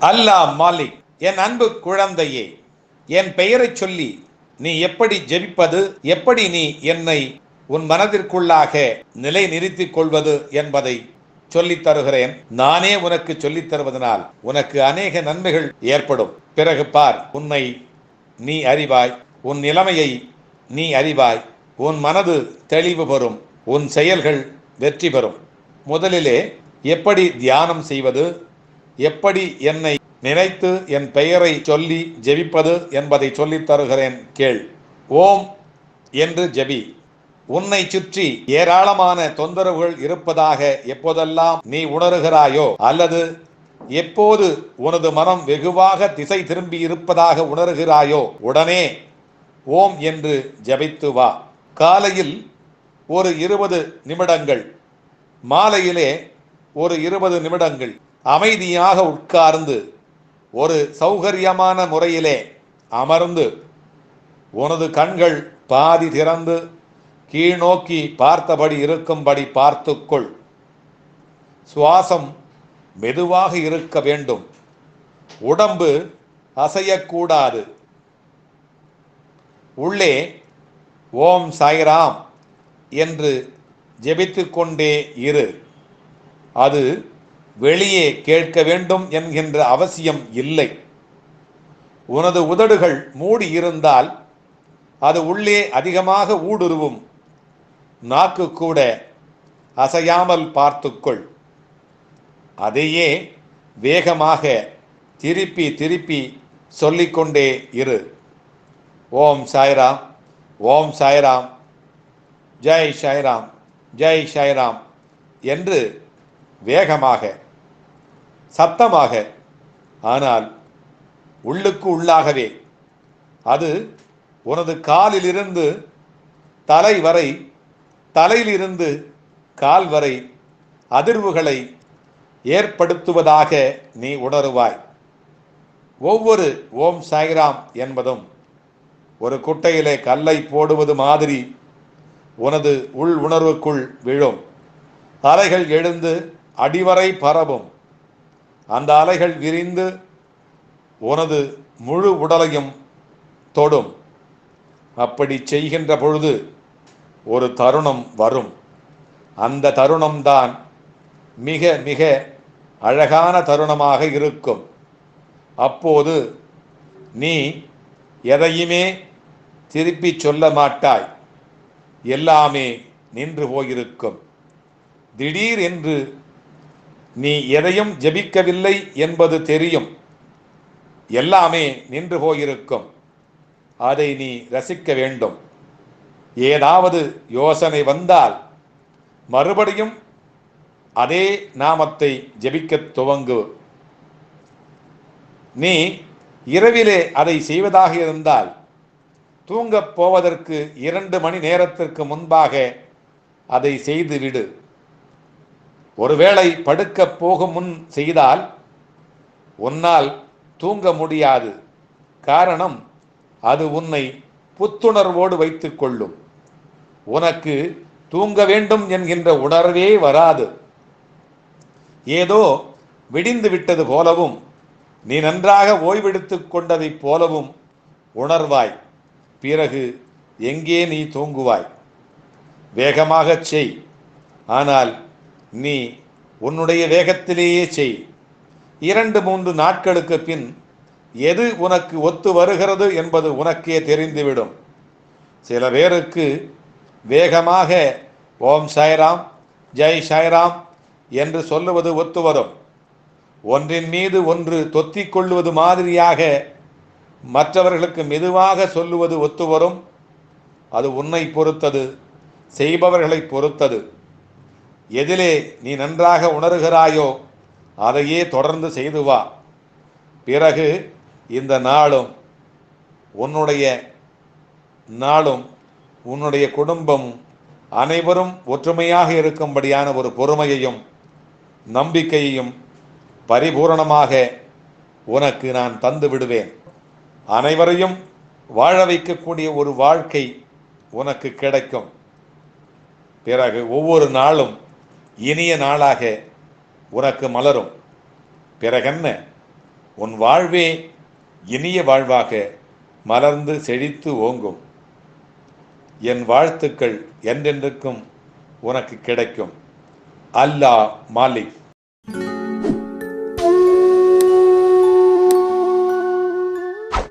அல்லாஹ் மாலிக் என் அன்பு குழந்தையே என் பெயரைச் சொல்லி நீ எப்படி ஜெபிப்பது எப்படி நீ என்னை உன் மனதிற்குள்ளாக நிலை நிறுத்திக் கொள்வது என்பதை சொல்லித் தருகிறேன். நானே உனக்கு சொல்லித் தருவதனால் உனக்கு அநேக நன்மைகள் ஏற்படும். பிறகு பார் உன்னை நீ அறிவாய் உன் நிலைமையை நீ அறிவாய் உன் மனது தெளிவு பெறும் உன் செயல்கள் வெற்றி பெறும். முதலிலே எப்படி தியானம் செய்வது எப்படி என்னை நினைத்து என் பெயரை சொல்லி ஜெபிப்பது என்பதை சொல்லித் தருகிறேன் கேள். ஓம் என்று ஜெபி. உன்னை சுற்றி ஏராளமான தொந்தரவுகள் இருப்பதாக எப்போதெல்லாம் நீ உணர்கிறாயோ அல்லது எப்போது உனது மனம் வெகுவாக திசை திரும்பி இருப்பதாக உணர்கிறாயோ உடனே ஓம் என்று ஜெபித்து வா. காலையில் ஒரு இருபது நிமிடங்கள் மாலையிலே ஒரு இருபது நிமிடங்கள் அமைதியாக உட்கார்ந்து ஒரு சௌகரியமான முறையிலே அமர்ந்து உனது கண்கள் பாதி திறந்து கீழ்நோக்கி பார்த்தபடி இருக்கும்படி பார்த்துக்கொள். சுவாசம் மெதுவாக இருக்க வேண்டும். உடம்பு அசையக்கூடாது. உள்ளே ஓம் சாய்ராம் என்று ஜெபித்துக்கொண்டே இரு. அது வெளியே கேட்க வேண்டும் என்கின்ற அவசியம் இல்லை. உனது உதடுகள் மூடி இருந்தால் அது உள்ளே அதிகமாக ஊடுருவும். நாக்கு கூட அசையாமல் பார்த்துக்கொள். அதையே வேகமாக திருப்பி திருப்பி சொல்லிக்கொண்டே இரு. ஓம் சாய்ராம் ஓம் சாய்ராம் ஜெய் சாய்ராம் ஜெய் சாய்ராம் என்று வேகமாக சத்தமாக. ஆனால் உள்ளுக்கு உள்ளாகவே. அது உனது காலிலிருந்து தலை வரை தலையிலிருந்து கால் வரை அதிர்வுகளை ஏற்படுத்துவதாக நீ உணருவாய். ஒவ்வொரு ஓம் சாய்ராம் என்பதும் ஒரு குட்டையிலே கல்லை போடுவது மாதிரி உனது உள் உணர்வுக்குள் விழும். அலைகள் எழுந்து அடிவரை பரவும். அந்த அலைகள் விரிந்து உனது முழு உடலையும் தொடும். அப்படி செய்கின்ற பொழுது ஒரு தருணம் வரும். அந்த தருணம்தான் மிக மிக அழகான தருணமாக இருக்கும். அப்போது நீ எதையுமே திருப்பி சொல்ல மாட்டாய். எல்லாமே நின்று போயிருக்கும். திடீர் என்று நீ எதையும் ஜெபிக்கவில்லை என்பது தெரியும். எல்லாமே நின்று போயிருக்கும். அதை நீ ரசிக்க வேண்டும். ஏதாவது யோசனை வந்தால் மறுபடியும் அதே நாமத்தை ஜெபிக்கத் துவங்கு. நீ இரவிலே அதை செய்வதாக இருந்தால் தூங்கப் போவதற்கு இரண்டு மணி நேரத்திற்கு முன்பாக அதை செய்துவிடு. ஒருவேளை படுக்கப் போகும் முன் செய்தால் உன்னால் தூங்க முடியாது. காரணம் அது உன்னை புத்துணர்வோடு வைத்துக் கொள்ளும். உனக்கு தூங்க வேண்டும் என்கின்ற உணர்வே வராது. ஏதோ விடிந்து விட்டது போலவும் நீ நன்றாக ஓய்வெடுத்துக் கொண்டதைப் போலவும் உணர்வாய். பிறகு எங்கே நீ தூங்குவாய்? வேகமாகச் செய். ஆனால் நீ உன்னுடைய வேகத்திலேயே செய். இரண்டு மூன்று நாட்களுக்கு பின் எது உனக்கு ஒத்து வருகிறது என்பது உனக்கே தெரிந்துவிடும். சில பேருக்கு வேகமாக ஓம் சாய்ராம் ஜெய் சாய்ராம் என்று சொல்லுவது ஒத்து வரும். ஒன்றின் மீது ஒன்று தொத்திக் கொள்வது மாதிரியாக மற்றவர்களுக்கு மெதுவாக சொல்லுவது ஒத்து வரும். அது உன்னை பொறுத்தது செய்பவர்களை பொறுத்தது. எதிலே நீ நன்றாக உணர்கிறாயோ அதையே தொடர்ந்து செய்து வா. பிறகு இந்த நாளும் உன்னுடைய நாளும் உன்னுடைய குடும்பம் அனைவரும் ஒற்றுமையாக இருக்கும்படியான ஒரு பொறுமையையும் நம்பிக்கையையும் பரிபூரணமாக உனக்கு நான் தந்து விடுவேன். அனைவரையும் வாழ வைக்கக்கூடிய ஒரு வாழ்க்கை உனக்கு கிடைக்கும். பிறகு ஒவ்வொரு நாளும் இனிய நாளாக உனக்கு மலரும். பிறகென்ன? உன் வாழ்வே இனிய வாழ்வாக மலர்ந்து செழித்து ஓங்கும். என் வாழ்த்துக்கள் என்றென்றுக்கும் உனக்கு கிடைக்கும். அல்லாஹ் மாலிக்.